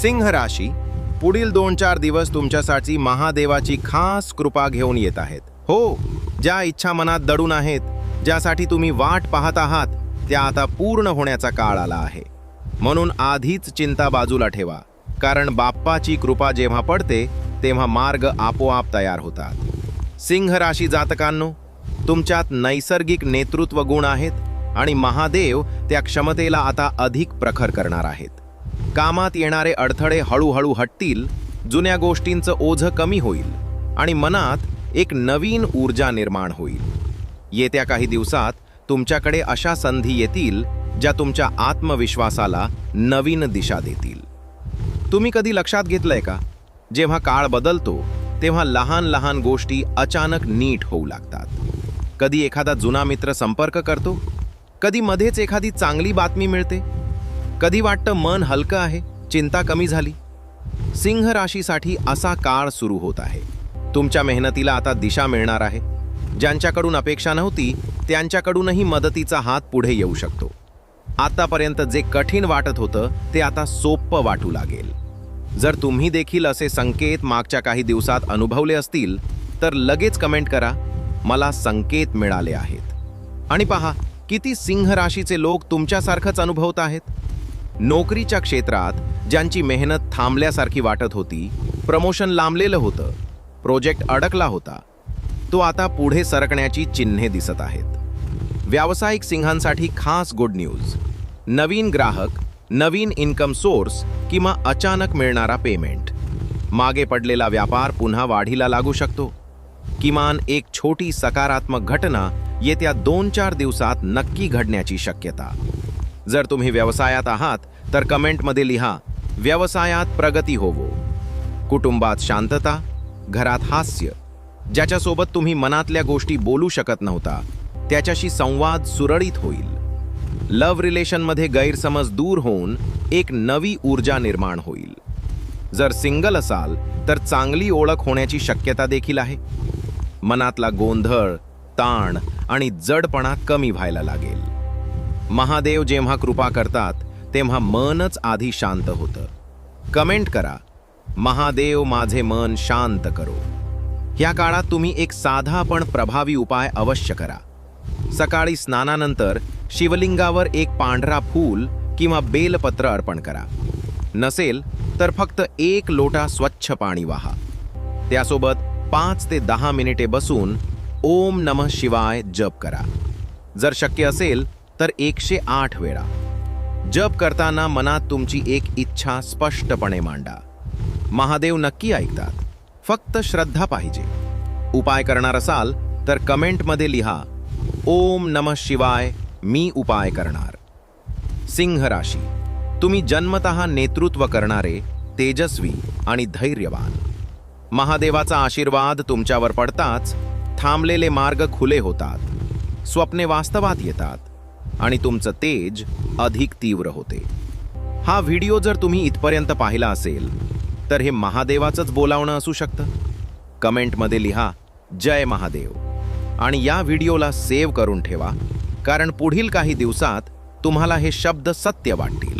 सिंह राशी पुढील दोन चार दिवस तुमच्यासाठी महादेवाची खास कृपा घेऊन येत आहेत. हो ज्या इच्छा मनात दडून आहेत ज्यासाठी तुम्ही वाट पाहत आहात त्या आता पूर्ण होण्याचा काळ आला आहे. म्हणून आधीच चिंता बाजूला ठेवा कारण बाप्पाची कृपा जेव्हा पडते तेव्हा मार्ग आपोआप तयार होतात. सिंह राशी जातकांनो तुमच्यात नैसर्गिक नेतृत्व गुण आहेत आणि महादेव त्या क्षमतेला आता अधिक प्रखर करणार आहेत. कामात येणारे अडथळे हळूहळू हटतील जुन्या गोष्टींचं ओझं कमी होईल आणि मनात एक नवीन ऊर्जा निर्माण होईल. येत्या काही दिवसात तुमच्याकडे अशा संधी येतील ज्या तुमच्या आत्मविश्वासाला नवीन दिशा देतील. तुम्ही कधी लक्षात घेतलंय का? जेव्हा काळ बदलतो तेव्हा लहान लहान गोष्टी अचानक नीट होऊ लागतात. कधी एखादा जुना मित्र संपर्क करतो? कधी मध्येच एखादी चांगली बातमी मिळते? कधी वाटतं मन हलकं आहे? चिंता कमी झाली? सिंह राशीसाठी असा काळ सुरू होत आहे. तुमच्या मेहनतीला आता दिशा मिळणार आहे. ज्यांच्याकडून अपेक्षा नव्हती त्यांच्याकडूनही मदतीचा हात पुढे येऊ शकतो. आतापर्यंत जे कठीण वाटत होतं ते आता सोपं वाटू लागेल. जर तुम्ही देखील असे संकेत मागच्या काही दिवसात अनुभवले असतील तर लगेच कमेंट करा. मला संकेत मिळाले आहेत. आणि पहा किती सिंह राशीचे लोक तुमच्यासारखंच अनुभवत आहेत? नोकरीच्या क्षेत्रात ज्यांची मेहनत थांबल्यासारखी वाटत होती प्रमोशन लांबलेलं होतं प्रोजेक्ट अडकला होता तो आता पुढे सरकण्याची चिन्हे दिसत आहेत. व्यावसायिक सिंहांसाठी खास गुड न्यूज. नवीन ग्राहक नवीन इन्कम सोर्स किंवा अचानक मिळणारा पेमेंट. मागे पडलेला व्यापार पुन्हा वाढीला लागू शकतो. किमान एक छोटी सकारात्मक घटना येत्या दोन चार दिवसात नक्की घडण्याची शक्यता. जर तुम्ही व्यवसायात आहात तर कमेंटमध्ये लिहा व्यवसायात प्रगती होवो. कुटुंबात शांतता घरात हास्य ज्याच्यासोबत तुम्ही मनातल्या गोष्टी बोलू शकत नव्हता त्याच्याशी संवाद सुरळीत होईल. लव्ह रिलेशनमध्ये गैरसमज दूर होऊन एक नवी ऊर्जा निर्माण होईल. जर सिंगल असाल तर चांगली ओळख होण्याची शक्यता देखील आहे. मनातला गोंधळ ताण आणि जडपणा कमी व्हायला लागेल. महादेव जेव्हा कृपा करतात तेव्हा मनच आधी शांत होतं. कमेंट करा महादेव माझे मन शांत करो. या काळात तुम्ही एक साधा पण प्रभावी उपाय अवश्य करा. सकाळी स्नानानंतर शिवलिंगावर एक पांढरा फूल किंवा बेलपत्र अर्पण करा. नसेल तर फक्त एक लोटा स्वच्छ पाणी वाहा. त्यासोबत पाच ते दहा मिनिटे बसून ओम नमः शिवाय जप करा. जर शक्य असेल तर एकशे आठ वेळा. जप करताना मनात तुमची एक इच्छा स्पष्टपणे मांडा. महादेव नक्की ऐकतात. फक्त श्रद्धा पाहिजे. उपाय करणार असाल तर कमेंटमध्ये लिहा ओम नमः शिवाय मी उपाय करणार. सिंह राशी. तुम्ही जन्मतः नेतृत्व करणारे तेजस्वी आणि धैर्यवान. महादेवाचा आशीर्वाद तुमच्यावर पडताच थांबलेले मार्ग खुले होतात. स्वप्ने वास्तवात येतात. आणि तुमचं तेज अधिक तीव्र होते. हा व्हिडिओ जर तुम्ही इथपर्यंत पाहिला असेल तर हे महादेवाचंच बोलावणं असू शकतं. कमेंटमध्ये लिहा जय महादेव. आणि या व्हिडिओला सेव्ह करून ठेवा कारण पुढील काही दिवसात तुम्हाला हे शब्द सत्य वाटतील.